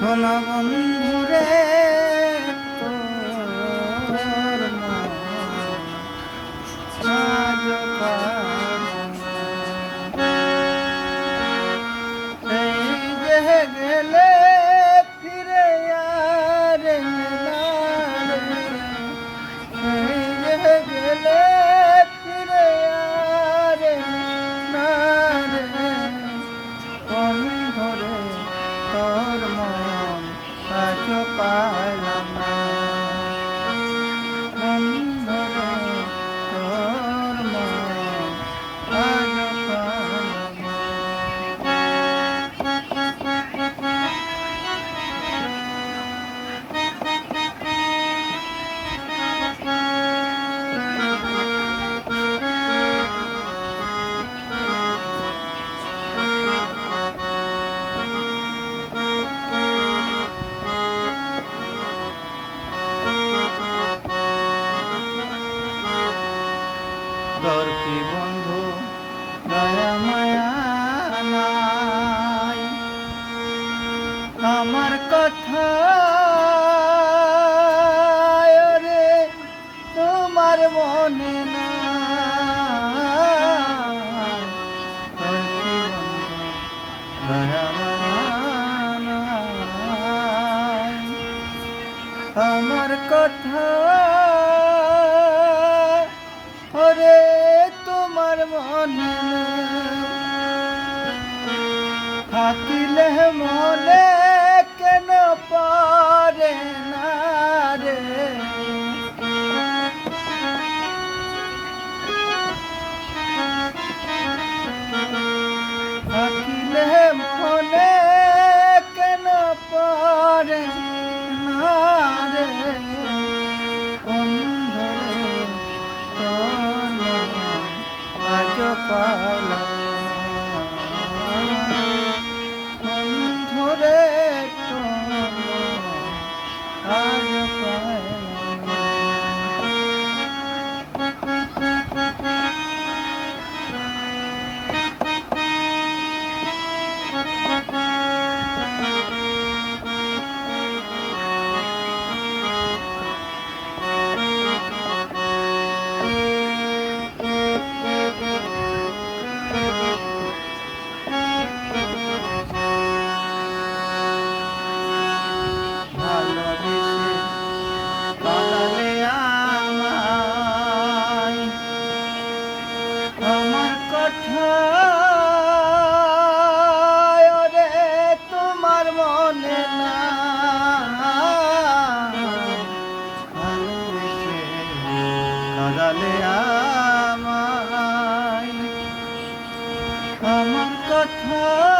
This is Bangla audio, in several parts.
শোন বন্ধু দরকি বন্ধু? দয়া মায়া আমার কথা রে তোমার মনে আমার কথা ওরে থাকিলে মনে কেন পারে না রে? থাকিলে মনে কেন পারে না রে? বন্ধুরে তোর মনে না। আমায়। আমার কথা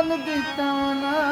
মন দিতাম না